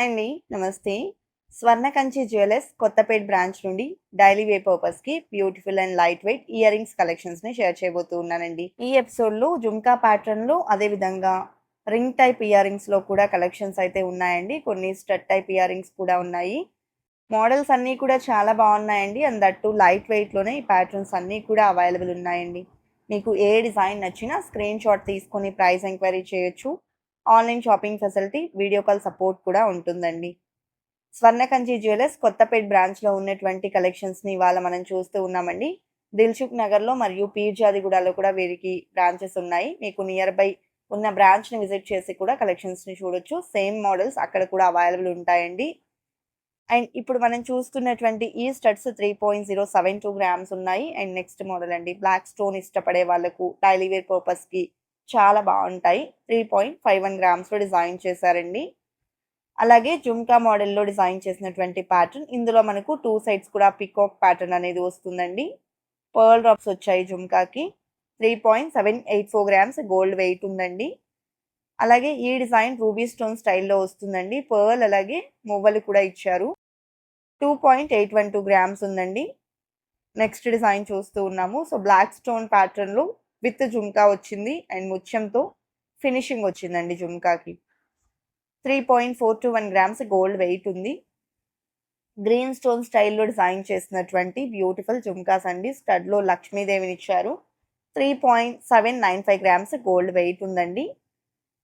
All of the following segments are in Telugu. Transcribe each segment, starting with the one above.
హాయ్ అండి. నమస్తే. స్వర్ణ కంచి జ్యువెలర్స్ కొత్తపేట్ బ్రాంచ్ నుండి డైలీ వే పర్పస్కి beautiful and light weight ear rings కలెక్షన్స్ని share చేయబోతూ ఉన్నానండి ఈ ఎపిసోడ్లో జుమ్కా ప్యాటర్న్ అదే విధంగా రింగ్ టైప్ ఇయర్ రింగ్స్లో కూడా కలెక్షన్స్ అయితే ఉన్నాయండి. కొన్ని స్టడ్ టైప్ ఇయర్ రింగ్స్ కూడా ఉన్నాయి. మోడల్స్ అన్నీ కూడా చాలా బాగున్నాయండి. అండ్ దట్టు లైట్ వెయిట్లోనే ఈ ప్యాటర్న్స్ అన్నీ కూడా అవైలబుల్ ఉన్నాయండి. మీకు ఏ డిజైన్ నచ్చినా స్క్రీన్ షాట్ తీసుకొని ప్రైస్ ఎంక్వైరీ చేయొచ్చు. Online shopping facility video call support కూడా ఉంటుందండి. స్వర్ణకంచి జ్యువెలర్స్ కొత్తపేట్ బ్రాంచ్లో ఉన్నటువంటి కలెక్షన్స్ని ఇవాళ మనం చూస్తూ ఉన్నామండి. దిల్సుఖ్ నగర్లో మరియు పీర్జాదిగూడలో కూడా వీరికి బ్రాంచెస్ ఉన్నాయి. మీకు నియర్ బై ఉన్న బ్రాంచ్ని విజిట్ చేసి కూడా కలెక్షన్స్ని చూడొచ్చు. సేమ్ మోడల్స్ అక్కడ కూడా అవైలబుల్ ఉంటాయండి. అండ్ ఇప్పుడు మనం చూస్తున్నటువంటి ఈ studs three point zero seven two grams ఉన్నాయి. అండ్ నెక్స్ట్ మోడల్ అండి. బ్లాక్ స్టోన్ ఇష్టపడే వాళ్ళకు డైలీ వేర్ పర్పస్కి చాలా బాగుంటాయి. త్రీ పాయింట్ ఫైవ్ వన్ గ్రామ్స్లో డిజైన్ చేశారండి. అలాగే జుమ్కా మోడల్లో డిజైన్ చేసినటువంటి ప్యాటర్న్ ఇందులో మనకు టూ సైడ్స్ కూడా పికాక్ ప్యాటర్న్ అనేది వస్తుందండి. పర్ల్ డ్రాప్స్ వచ్చాయి జుమ్కాకి. Three point seven eight four grams gold weight ఉందండి. అలాగే ఈ డిజైన్ రూబీ స్టోన్ స్టైల్లో వస్తుందండి. పర్ల్ అలాగే మువ్వలు కూడా ఇచ్చారు. Two point eight one two grams ఉందండి. నెక్స్ట్ డిజైన్ చూస్తూ ఉన్నాము. సో బ్లాక్ స్టోన్ ప్యాటర్న్లో విత్ జుమ్కా వచ్చింది అండ్ ముత్యంతో ఫినిషింగ్ వచ్చిందండి జుమ్కాకి. Three point four two one grams gold weight ఉంది. గ్రీన్ స్టోన్ స్టైల్లో డిజైన్ చేసినటువంటి బ్యూటిఫుల్ జుమ్కాస్ అండి. స్టడ్లో లక్ష్మీదేవిని ఇచ్చారు. Three point seven nine five grams gold weight ఉందండి.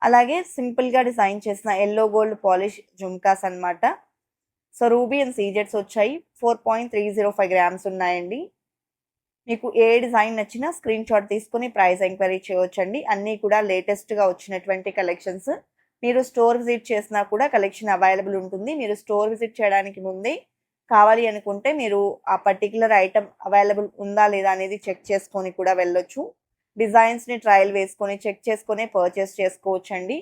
అలాగే సింపుల్గా డిజైన్ చేసిన ఎల్లో గోల్డ్ పాలిష్ జుమ్కాస్ అనమాట సో రూబీ అండ్ సీజెట్స్ వచ్చాయి. Four point three zero five grams ఉన్నాయండి. మీకు ఏ డిజైన్ నచ్చినా స్క్రీన్ షాట్ తీసుకుని ప్రైస్ ఎంక్వైరీ చేయవచ్చండి అన్నీ కూడా లేటెస్ట్గా వచ్చినటువంటి కలెక్షన్స్ మీరు స్టోర్ విజిట్ చేసినా కూడా కలెక్షన్ అవైలబుల్ ఉంటుంది. మీరు స్టోర్ విజిట్ చేయడానికి ముందే కావాలి అనుకుంటే మీరు ఆ పర్టికులర్ ఐటమ్ అవైలబుల్ ఉందా లేదా అనేది చెక్ చేసుకొని కూడా వెళ్ళొచ్చు. డిజైన్స్ని ట్రయల్ వేసుకొని చెక్ చేసుకొని పర్చేస్ చేసుకోవచ్చు అండి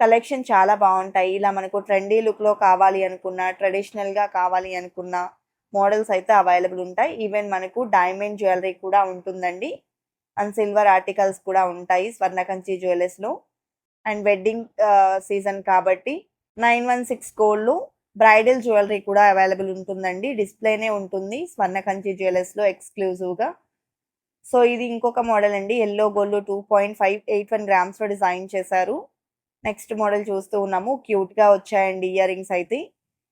కలెక్షన్ చాలా బాగుంటాయి. ఇలా మనకు ట్రెండీ లుక్లో కావాలి అనుకున్నా ట్రెడిషనల్గా కావాలి అనుకున్నా మోడల్స్ అయితే అవైలబుల్ ఉంటాయి. ఈవెన్ మనకు డైమండ్ జ్యువెలరీ కూడా ఉంటుందండి. అండ్ సిల్వర్ ఆర్టికల్స్ కూడా ఉంటాయి స్వర్ణకంచి జ్యువెలర్స్లో అండ్ వెడ్డింగ్ సీజన్ కాబట్టి నైన్ వన్ సిక్స్ గోల్డ్లో బ్రైడల్ జ్యువెలరీ కూడా అవైలబుల్ ఉంటుందండి. డిస్ప్లేనే ఉంటుంది స్వర్ణకంచి జ్యువెలర్స్లో ఎక్స్క్లూజివ్గా సో ఇది ఇంకొక మోడల్ అండి. Yellow gold two point five eight one గ్రామ్స్లో design చేశారు. నెక్స్ట్ మోడల్ చూస్తూ ఉన్నాము. క్యూట్గా వచ్చాయండి ఇయర్ రింగ్స్ అయితే.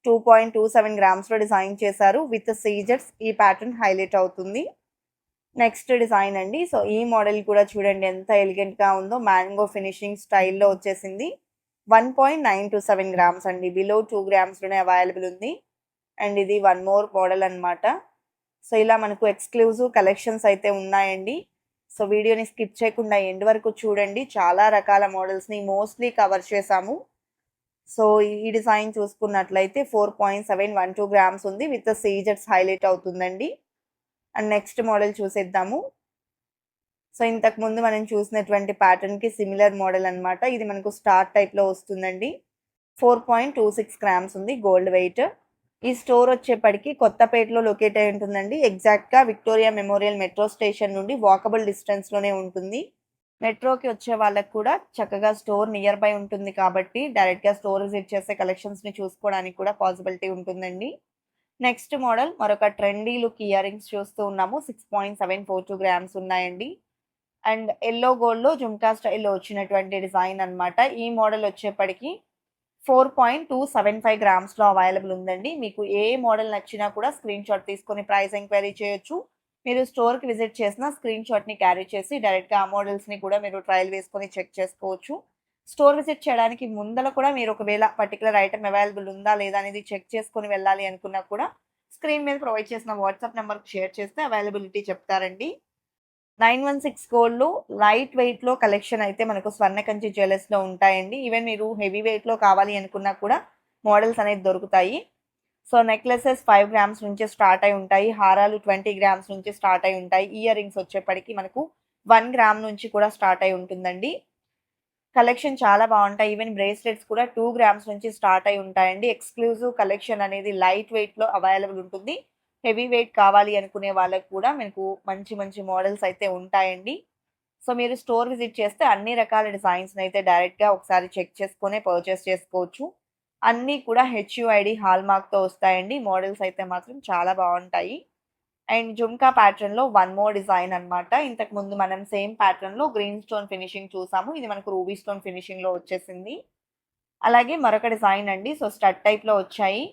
టూ పాయింట్ టూ సెవెన్ గ్రామ్స్లో డిజైన్ చేశారు. విత్ సీజర్స్ ఈ ప్యాటర్న్ హైలైట్ అవుతుంది. నెక్స్ట్ డిజైన్ అండి. సో ఈ మోడల్ కూడా చూడండి ఎంత ఎలిగెంట్గా ఉందో. మ్యాంగో ఫినిషింగ్ స్టైల్లో వచ్చేసింది. One point nine two seven grams అండి. బిలో టూ గ్రామ్స్లోనే అవైలబుల్ ఉంది. అండ్ ఇది వన్ మోర్ మోడల్ అనమాట సో ఇలా మనకు ఎక్స్క్లూజివ్ కలెక్షన్స్ అయితే ఉన్నాయండి. సో వీడియోని స్కిప్ చేయకుండా ఎండ్ వరకు చూడండి. చాలా రకాల మోడల్స్ని మోస్ట్లీ కవర్ చేసాము సో ఈ డిజైన్ చూసుకున్నట్లయితే four point seven one two grams ఉంది విత్ సీజర్స్ హైలైట్ అవుతుందండి. అండ్ నెక్స్ట్ మోడల్ చూసేద్దాము. సో ఇంతకుముందు మనం చూసినటువంటి ప్యాటర్న్కి సిమిలర్ మోడల్ అనమాట ఇది మనకు స్టార్ టైప్లో వస్తుందండి. Four point two six grams ఉంది గోల్డ్ వెయిట్. ఈ స్టోర్ వచ్చేప్పటికి కొత్తపేటలో లొకేట్ అయి ఉంటుందండి. ఎగ్జాక్ట్గా విక్టోరియా మెమోరియల్ మెట్రో స్టేషన్ నుండి వాకబుల్ డిస్టెన్స్లోనే ఉంటుంది. మెట్రోకి వచ్చే వాళ్ళకు కూడా చక్కగా స్టోర్ నియర్ బై ఉంటుంది కాబట్టి డైరెక్ట్గా స్టోర్ విజిట్ చేసే కలెక్షన్స్ని చూసుకోవడానికి కూడా పాసిబిలిటీ ఉంటుందండి. నెక్స్ట్ మోడల్ మరొక ట్రెండీ లుక్ ఇయర్ రింగ్స్ చూస్తూ ఉన్నాము. Six point seven four two grams ఉన్నాయండి. అండ్ ఎల్లో గోల్డ్లో జుమ్కా స్టైల్లో వచ్చినటువంటి డిజైన్ అనమాట ఈ మోడల్ వచ్చేప్పటికి four point two seven five గ్రామ్స్లో available ఉందండి. మీకు ఏ మోడల్ నచ్చినా కూడా స్క్రీన్ షాట్ తీసుకొని ప్రైస్ ఎంక్వైరీ చేయొచ్చు. మీరు స్టోర్కి విజిట్ చేసిన స్క్రీన్ షాట్ని క్యారీ చేసి డైరెక్ట్గా ఆ మోడల్స్ని కూడా మీరు ట్రయల్ వేసుకొని చెక్ చేసుకోవచ్చు. స్టోర్ విజిట్ చేయడానికి ముందర కూడా మీరు ఒకవేళ పర్టికులర్ ఐటమ్ అవైలబుల్ ఉందా లేదా అనేది చెక్ చేసుకొని వెళ్ళాలి అనుకున్నా కూడా స్క్రీన్ మీద ప్రొవైడ్ చేసిన వాట్సాప్ నెంబర్కి షేర్ చేస్తే అవైలబిలిటీ చెప్తారండి. నైన్ వన్ సిక్స్ గోల్డ్లో లైట్ వెయిట్లో కలెక్షన్ అయితే మనకు స్వర్ణకంచి జ్యువెలర్స్లో ఉంటాయండి. ఈవెన్ మీరు హెవీ వెయిట్లో కావాలి అనుకున్నా కూడా మోడల్స్ అనేది దొరుకుతాయి. సో నెక్లెసెస్ ఫైవ్ గ్రామ్స్ నుంచి స్టార్ట్ అయి ఉంటాయి. హారాలు ట్వంటీ గ్రామ్స్ నుంచి స్టార్ట్ అయి ఉంటాయి. ఇయర్ రింగ్స్ వచ్చేప్పటికి మనకు వన్ గ్రామ్ నుంచి కూడా స్టార్ట్ అయి ఉంటుందండి. కలెక్షన్ చాలా బాగుంటాయి. ఈవెన్ బ్రేస్లెట్స్ కూడా టూ గ్రామ్స్ నుంచి స్టార్ట్ అయి ఉంటాయండి. ఎక్స్క్లూజివ్ కలెక్షన్ అనేది లైట్ వెయిట్లో అవైలబుల్ ఉంటుంది. హెవీ వెయిట్ కావాలి అనుకునే వాళ్ళకి కూడా మనకు మంచి మంచి మోడల్స్ అయితే ఉంటాయండి. సో మీరు స్టోర్ విజిట్ చేస్తే అన్ని రకాల డిజైన్స్ని అయితే డైరెక్ట్గా ఒకసారి చెక్ చేసుకునే పర్చేస్ చేసుకోవచ్చు. అన్నీ కూడా హెచ్యుఐడి హాల్ మార్క్‌తో వస్తాయండి. మోడల్స్ అయితే మాత్రం చాలా బాగుంటాయి అండ్ జుమ్కా ప్యాటర్న్‌లో వన్ మోర్ డిజైన్ అనమాట ఇంతకు ముందు మనం సేమ్ ప్యాటర్న్‌లో గ్రీన్ స్టోన్ ఫినిషింగ్ చూసాము. ఇది మనకు రూబీ స్టోన్ ఫినిషింగ్‌లో వచ్చేసింది. అలాగే మరొక డిజైన్ అండి. సో, స్టడ్ టైప్‌లో వచ్చాయి.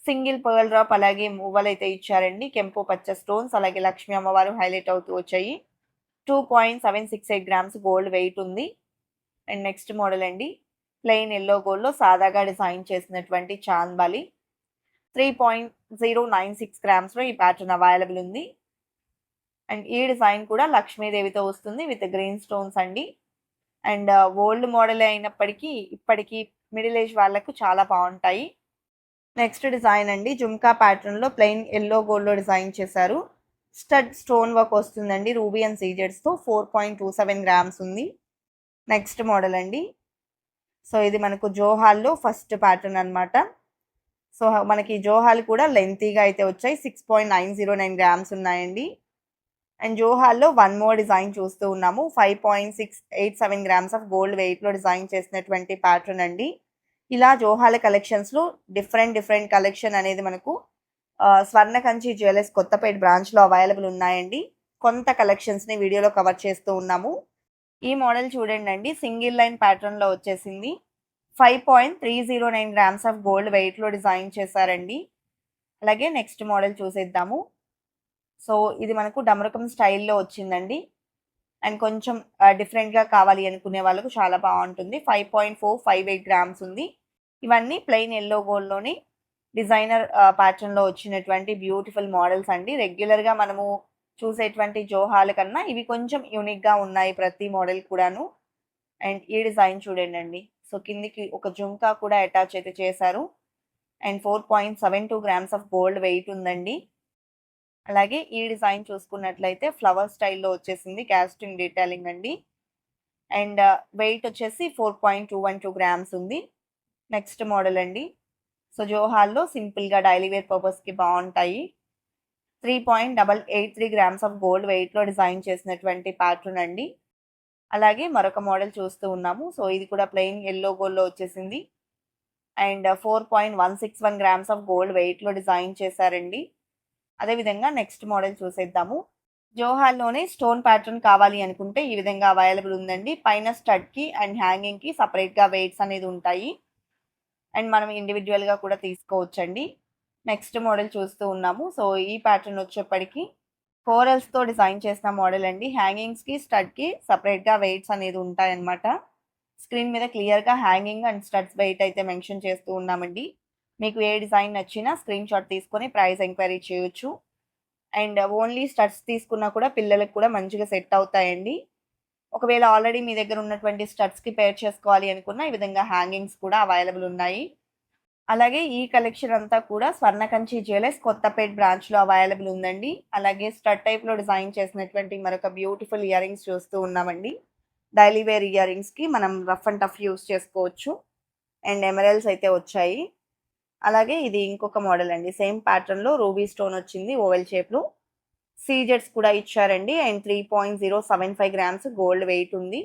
సింగిల్ పర్ల్ డ్రాప్ అలాగే మువ్వలైతే ఇచ్చారండి. కెంపు పచ్చ స్టోన్స్ అలాగే లక్ష్మీ అమ్మవారు హైలైట్ అవుతూ వచ్చాయి. 2.768 గ్రామ్స్ గోల్డ్ వెయిట్ ఉంది. అండ్ నెక్స్ట్ మోడల్ అండి. ప్లెయిన్ ఎల్లో గోల్డ్‌లో సాదాగా డిజైన్ చేసినటువంటి చాంద్బాలి. 3.096 గ్రామ్స్‌లో ఈ ప్యాటర్న్ అవైలబుల్ ఉంది. అండ్ ఈ డిజైన్ కూడా లక్ష్మీదేవితో వస్తుంది విత్ గ్రీన్ స్టోన్స్ అండి. అండ్ ఓల్డ్ మోడలే అయినప్పటికీ ఇప్పటికీ మిడిల్ ఏజ్ వాళ్ళకు చాలా బాగుంటాయి నెక్స్ట్ డిజైన్ అండి. జుమ్కా ప్యాటర్న్‌లో ప్లెయిన్ ఎల్లో గోల్డ్‌లో డిజైన్ చేశారు. స్టడ్ స్టోన్ వర్క్ వస్తుందండి. రూబీ అండ్ సీజెడ్స్‌తో 4.27 గ్రామ్స్ ఉంది. నెక్స్ట్ మోడల్ అండి. సో, ఇది మనకు జోహాల్లో ఫస్ట్ ప్యాటర్న్ అనమాట సో, మనకి జోహాల్ కూడా లెంతీగా అయితే వచ్చాయి. 6.909 గ్రామ్స్ ఉన్నాయండి. అండ్ జోహాల్లో వన్ మోర్ డిజైన్ చూస్తూ ఉన్నాము. 5.687 గ్రామ్స్ ఆఫ్ గోల్డ్ వెయిట్‌లో డిజైన్ చేసినటువంటి ప్యాటర్న్ అండి. ఇలా జోహాల కలెక్షన్స్‌లో డిఫరెంట్ డిఫరెంట్ కలెక్షన్ అనేది మనకు స్వర్ణ కంచి జ్యువెలర్స్ కొత్తపేట బ్రాంచ్‌లో అవైలబుల్ ఉన్నాయండి. కొంత కలెక్షన్స్‌ని వీడియోలో కవర్ చేస్తూ ఉన్నాము. ఈ మోడల్ చూడండి అండి సింగిల్ లైన్ ప్యాటర్న్‌లో వచ్చేసింది. 5.309 గ్రామ్స్ ఆఫ్ గోల్డ్ వెయిట్‌లో డిజైన్ చేశారండి. అలాగే నెక్స్ట్ మోడల్ చూసేద్దాము. సో, ఇది మనకు డమరకం స్టైల్‌లో వచ్చిందండి. అండ్ కొంచెం డిఫరెంట్‌గా కావాలి అనుకునే వాళ్ళకు చాలా బాగుంటుంది five point four five eight grams ఉంది. ఇవన్నీ ప్లెయిన్ ఎల్లో గోల్డ్‌లోని డిజైనర్ ప్యాటర్న్‌లో వచ్చినటువంటి బ్యూటిఫుల్ మోడల్స్ అండి. రెగ్యులర్‌గా మనము చూసేటువంటి జోహాల కన్నా ఇవి కొంచెం యూనిక్‌గా ఉన్నాయి ప్రతి మోడల్ కూడాను. అండ్ ఈ డిజైన్ చూడండండి. సో, కిందికి ఒక జుంకా కూడా అటాచ్ అయితే చేశారు. And 4.72 grams of gold weight ఉందండి. అలాగే ఈ డిజైన్ చూసుకున్నట్లయితే ఫ్లవర్ స్టైల్‌లో వచ్చేసింది. క్యాస్టింగ్ డీటెయిలింగ్ అండి. అండ్ వెయిట్ uh, వచ్చేసి 4.212 గ్రామ్స్ ఉంది. నెక్స్ట్ మోడల్ అండి. సో, జోహాల్లో సింపుల్‌గా డైలీ వేర్ పర్పస్‌కి బాగుంటాయి three point double eight three grams of gold వెయిట్‌లో డిజైన్ చేసినటువంటి ప్యాటర్న్ అండి. అలాగే మరొక మోడల్ చూస్తూ ఉన్నాము. సో, ఇది కూడా ప్లెయిన్ ఎల్లో గోల్డ్‌లో వచ్చేసింది. అండ్ 4.161 గ్రామ్స్ ఆఫ్ గోల్డ్ వెయిట్‌లో డిజైన్ చేశారండి. అదేవిధంగా నెక్స్ట్ మోడల్ చూసేద్దాము. జోహాల్లోనే స్టోన్ ప్యాటర్న్ కావాలి అనుకుంటే ఈ విధంగా అవైలబుల్ ఉందండి. పైన స్టడ్‌కి అండ్ హ్యాంగింగ్‌కి సపరేట్గా వెయిట్స్ అనేది ఉంటాయి. అండ్ మనం ఇండివిజువల్గా కూడా తీసుకోవచ్చండి. నెక్స్ట్ మోడల్ చూస్తూ ఉన్నాము. సో, ఈ ప్యాటర్న్ వచ్చేప్పటికి కోరల్స్‌తో డిజైన్ చేసిన మోడల్ అండి. హ్యాంగింగ్స్‌కి, స్టడ్‌కి సపరేట్గా వెయిట్స్ అనేది ఉంటాయన్నమాట. స్క్రీన్ మీద క్లియర్‌గా హ్యాంగింగ్ అండ్ స్టడ్స్ వెయిట్ అయితే మెన్షన్ చేస్తూ ఉన్నామండి. మీకు ఏ డిజైన్ నచ్చినా స్క్రీన్ షాట్ తీసుకొని ప్రైస్ ఎంక్వైరీ చేయొచ్చు. అండ్ ఓన్లీ స్టడ్స్ తీసుకున్నా కూడా పిల్లలకు కూడా మంచిగా సెట్ అవుతాయండి. ఒకవేళ ఆల్రెడీ మీ దగ్గర ఉన్నటువంటి స్టడ్స్‌కి పేర్ చేసుకోవాలి అనుకున్న ఈ విధంగా హ్యాంగింగ్స్ కూడా అవైలబుల్ ఉన్నాయి. అలాగే ఈ కలెక్షన్ అంతా కూడా స్వర్ణకంచి జ్యువెలర్స్ కొత్తపేట బ్రాంచ్‌లో అవైలబుల్ ఉందండి. అలాగే స్టడ్ టైప్‌లో డిజైన్ చేసినటువంటి మరొక బ్యూటిఫుల్ ఇయర్ రింగ్స్ చూస్తూ ఉన్నామండి. డైలీ వేర్ ఇయర్ రింగ్స్‌కి మనం రఫ్ అండ్ టఫ్ యూజ్ చేసుకోవచ్చు. అండ్ ఎమరల్స్ అయితే వచ్చాయి. అలాగే ఇది ఇంకొక మోడల్ అండి. సేమ్ ప్యాటర్న్‌లో రూబీ స్టోన్ వచ్చింది ఓవెల్ షేప్‌లో. సీజెడ్స్ కూడా ఇచ్చారండి. అండ్ 3.075 గ్రామ్స్ గోల్డ్ వెయిట్ ఉంది.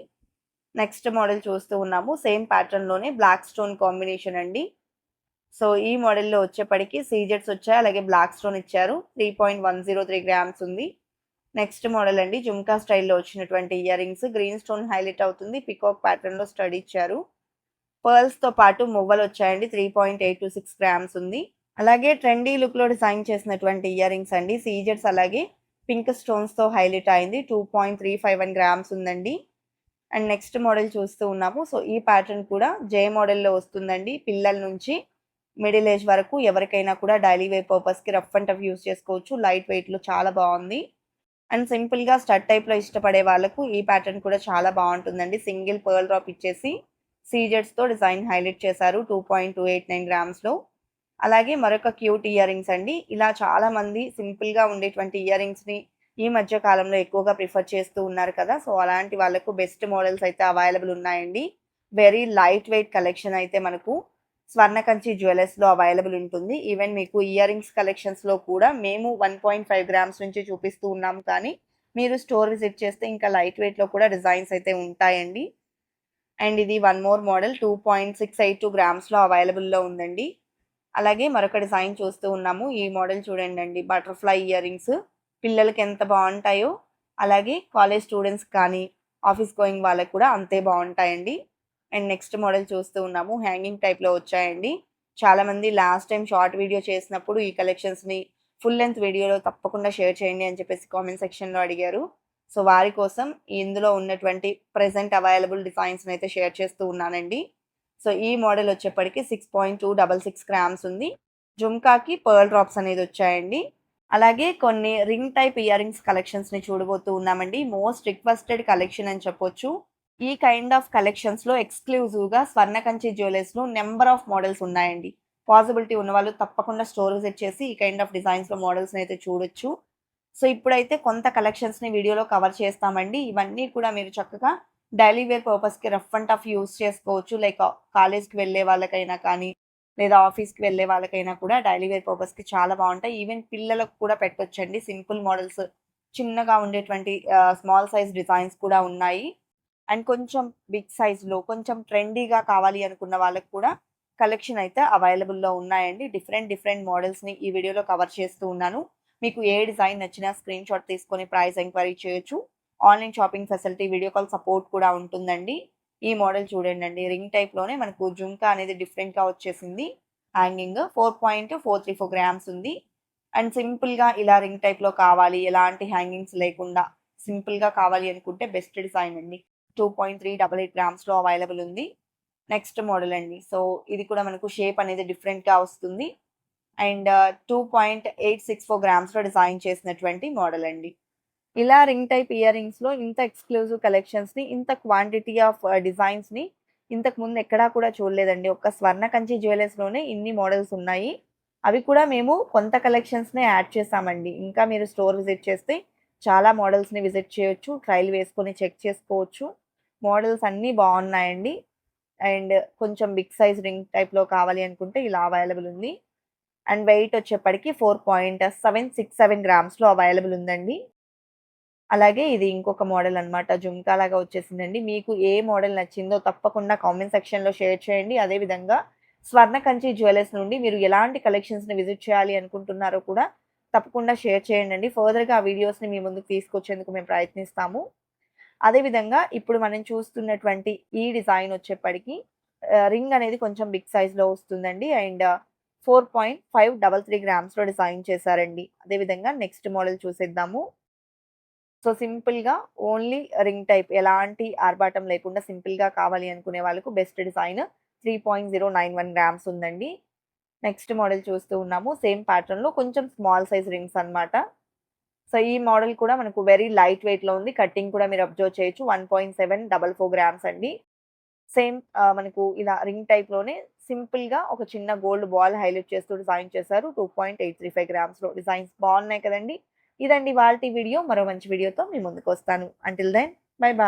నెక్స్ట్ మోడల్ చూస్తూ ఉన్నాము. సేమ్ ప్యాటర్న్‌లోనే బ్లాక్ స్టోన్ కాంబినేషన్ అండి. సో, ఈ మోడల్‌లో వచ్చేప్పటికి సీజెడ్స్ వచ్చాయి. అలాగే బ్లాక్ స్టోన్ ఇచ్చారు. 3.103 గ్రామ్స్ ఉంది. నెక్స్ట్ మోడల్ అండి. జుమ్కా స్టైల్‌లో వచ్చినటువంటి ear rings. Green stone highlight అవుతుంది. పీకాక్ ప్యాటర్న్‌లో స్టడీ ఇచ్చారు. పర్ల్స్‌తో పాటు మువ్వలు వచ్చాయండి. 3.826 గ్రామ్స్ ఉంది. అలాగే ట్రెండీ లుక్‌లో డిజైన్ చేసినటువంటి ఇయర్ రింగ్స్ అండి. సీజెడ్స్ అలాగే పింక్ స్టోన్స్‌తో హైలైట్ అయింది. 2.351 గ్రామ్స్ ఉందండి. అండ్ నెక్స్ట్ మోడల్ చూస్తూ ఉన్నాము. సో, ఈ ప్యాటర్న్ కూడా జే మోడల్‌లో వస్తుందండి. పిల్లల నుంచి మిడిల్ ఏజ్ వరకు ఎవరికైనా కూడా డైలీ వేర్ పర్పస్‌కి రఫ్ అండ్ టఫ్ యూజ్ చేసుకోవచ్చు. లైట్ వెయిట్‌లో చాలా బాగుంది అండ్ సింపుల్‌గా స్టడ్ టైప్‌లో ఇష్టపడే వాళ్ళకు ఈ ప్యాటర్న్ కూడా చాలా బాగుంటుందండి సింగిల్ పర్ల్ డ్రాప్ ఇచ్చేసి సీజెట్స్తో డిజైన్ హైలైట్ చేశారు. 2.289 గ్రామ్స్‌లో. అలాగే మరొక క్యూట్ ఇయర్ రింగ్స్ అండి. ఇలా చాలామంది సింపుల్‌గా ఉండేటువంటి ఇయర్ రింగ్స్‌ని ఈ మధ్య కాలంలో ఎక్కువగా ప్రిఫర్ చేస్తూ ఉన్నారు కదా! సో, అలాంటి వాళ్ళకు బెస్ట్ మోడల్స్ అయితే అవైలబుల్ ఉన్నాయండి. వెరీ లైట్ వెయిట్ కలెక్షన్ అయితే మనకు స్వర్ణకంచి జ్యువెలర్స్‌లో అవైలబుల్ ఉంటుంది. ఈవెన్ మీకు ఇయర్ రింగ్స్ కలెక్షన్స్‌లో కూడా మేము 1.5 గ్రామ్స్ నుంచి చూపిస్తూ ఉన్నాము కానీ మీరు స్టోర్ విజిట్ చేస్తే ఇంకా లైట్ వెయిట్‌లో కూడా డిజైన్స్ అయితే ఉంటాయండి. అండ్ ఇది one more model two point six eight two గ్రామ్స్లో అవైలబుల్లో ఉందండి. అలాగే మరొక డిజైన్ చూస్తూ ఉన్నాము. ఈ మోడల్ చూడండి అండి. బటర్ఫ్లై ఇయర్ రింగ్స్ పిల్లలకి ఎంత బాగుంటాయో అలాగే కాలేజ్ స్టూడెంట్స్ కానీ ఆఫీస్ గోయింగ్ వాళ్ళకి కూడా అంతే బాగుంటాయండి. అండ్ నెక్స్ట్ మోడల్ చూస్తూ ఉన్నాము. హ్యాంగింగ్ టైప్లో వచ్చాయండి. చాలామంది లాస్ట్ టైం షార్ట్ వీడియో చేసినప్పుడు ఈ కలెక్షన్స్ని ఫుల్ లెంత్ వీడియోలో తప్పకుండా షేర్ చేయండి అని చెప్పేసి కామెంట్ సెక్షన్లో అడిగారు. సో వారి కోసం ఇందులో ఉన్నటువంటి ప్రెసెంట్ అవైలబుల్ డిజైన్స్ని అయితే షేర్ చేస్తూ ఉన్నానండి. సో ఈ మోడల్ వచ్చేప్పటికి six point two double six grams ఉంది. జుమ్కాకి పర్ల్ డ్రాప్స్ అనేది వచ్చాయండి. అలాగే కొన్ని రింగ్ టైప్ ఇయర్ రింగ్స్ కలెక్షన్స్ని చూడబోతూ ఉన్నామండి. మోస్ట్ రిక్వెస్టెడ్ కలెక్షన్ అని చెప్పొచ్చు. ఈ కైండ్ ఆఫ్ కలెక్షన్స్లో ఎక్స్క్లూజివ్గా స్వర్ణకంచి జ్యువెలర్స్లో నెంబర్ ఆఫ్ మోడల్స్ ఉన్నాయండి. పాసిబిలిటీ ఉన్న వాళ్ళు తప్పకుండా స్టోర్ విజిట్ చేసి ఈ కైండ్ ఆఫ్ డిజైన్స్లో మోడల్స్ని అయితే చూడొచ్చు. సో ఇప్పుడైతే కొంత కలెక్షన్స్ని వీడియోలో కవర్ చేస్తామండి. ఇవన్నీ కూడా మీరు చక్కగా డైలీ వేర్ పర్పస్కి రఫ్ అండ్ టఫ్ యూస్ చేసుకోవచ్చు. లైక్ కాలేజ్కి వెళ్ళే వాళ్ళకైనా కానీ లేదా ఆఫీస్కి వెళ్ళే వాళ్ళకైనా కూడా డైలీ వేర్ పర్పస్కి చాలా బాగుంటాయి. ఈవెన్ పిల్లలకు కూడా పెట్టొచ్చండి. సింపుల్ మోడల్స్ చిన్నగా ఉండేటువంటి స్మాల్ సైజ్ డిజైన్స్ కూడా ఉన్నాయి. అండ్ కొంచెం బిగ్ సైజ్లో కొంచెం ట్రెండీగా కావాలి అనుకున్న వాళ్ళకి కూడా కలెక్షన్ అయితే అవైలబుల్లో ఉన్నాయండి. డిఫరెంట్ డిఫరెంట్ మోడల్స్ని ఈ వీడియోలో కవర్ చేస్తూ ఉన్నాను. మీకు ఏ డిజైన్ నచ్చినా స్క్రీన్ షాట్ తీసుకొని ప్రైస్ ఎంక్వైరీ చేయొచ్చు. Online shopping facility video call support కూడా ఉంటుందండి. ఈ మోడల్ చూడండి అండి. రింగ్ టైప్లోనే మనకు జుంకా అనేది డిఫరెంట్గా వచ్చేసింది. Hanging four point four three four grams ఉంది. అండ్ సింపుల్గా ఇలా రింగ్ టైప్లో కావాలి. ఎలాంటి హ్యాంగింగ్స్ లేకుండా సింపుల్గా కావాలి అనుకుంటే బెస్ట్ డిజైన్ అండి. Two point three double eight గ్రామ్స్లో available ఉంది. నెక్స్ట్ మోడల్ అండి. సో ఇది కూడా మనకు షేప్ అనేది డిఫరెంట్గా వస్తుంది. And two point eight six four గ్రామ్స్లో design చేసినటువంటి మోడల్ అండి. ఇలా రింగ్ టైప్ ఇయర్ రింగ్స్లో ఇంత ఎక్స్క్లూజివ్ కలెక్షన్స్ని ఇంత క్వాంటిటీ ఆఫ్ డిజైన్స్ని ఇంతకు ముందు ఎక్కడా కూడా చూడలేదండి. ఒక్క స్వర్ణ కంచి జ్యువెలర్స్లోనే ఇన్ని మోడల్స్ ఉన్నాయి. అవి కూడా మేము కొంత కలెక్షన్స్నే యాడ్ చేసామండి ఇంకా మీరు స్టోర్ విజిట్ చేస్తే చాలా మోడల్స్ని విజిట్ చేయొచ్చు ట్రయల్ వేసుకొని చెక్ చేసుకోవచ్చు. మోడల్స్ అన్నీ బాగున్నాయండి. అండ్ కొంచెం బిగ్ సైజ్ రింగ్ టైప్లో కావాలి అనుకుంటే ఇలా అవైలబుల్ ఉంది. అండ్ వెయిట్ వచ్చేప్పటికి four point seven six seven గ్రామ్స్లో available ఉందండి. అలాగే ఇది ఇంకొక మోడల్ అనమాట జుమ్కా లాగా వచ్చేసిందండి. మీకు ఏ మోడల్ నచ్చిందో తప్పకుండా కామెంట్ సెక్షన్లో షేర్ చేయండి. అదేవిధంగా స్వర్ణ కంచి జ్యువెలర్స్ నుండి మీరు ఎలాంటి కలెక్షన్స్ని విజిట్ చేయాలి అనుకుంటున్నారో కూడా తప్పకుండా షేర్ చేయండి అండి ఫర్దర్గా ఆ వీడియోస్ని మీ ముందుకు తీసుకొచ్చేందుకు మేము ప్రయత్నిస్తాము. అదేవిధంగా ఇప్పుడు మనం చూస్తున్నటువంటి ఈ డిజైన్ వచ్చేప్పటికి రింగ్ అనేది కొంచెం బిగ్ సైజ్లో వస్తుందండి. And four point five double three గ్రామ్స్లో design చేశారండి. అదేవిధంగా నెక్స్ట్ మోడల్ చూసేద్దాము. సో సింపుల్గా ఓన్లీ రింగ్ టైప్ ఎలాంటి ఆర్భాటం లేకుండా సింపుల్గా కావాలి అనుకునే వాళ్ళకు best design three point zero nine one grams ఉందండి. నెక్స్ట్ మోడల్ చూస్తూ ఉన్నాము. సేమ్ ప్యాటర్న్లో కొంచెం స్మాల్ సైజ్ రింగ్స్ అనమాట సో ఈ మోడల్ కూడా మనకు వెరీ లైట్ వెయిట్లో ఉంది. కట్టింగ్ కూడా మీరు అబ్జర్వ్ చేయొచ్చు. One point seven double four grams అండి. సేమ్ మనకు ఇలా రింగ్ టైప్లోనే సింపుల్గా ఒక చిన్న గోల్డ్ బాల్ హైలైట్ చేస్తూ డిజైన్ చేశారు. Two point eight three five గ్రామ్స్లో designs బాగున్నాయి కదండి. ఇదండి వాళ్ళ వీడియో. మరో మంచి వీడియోతో మీ ముందుకు వస్తాను. Until then bye bye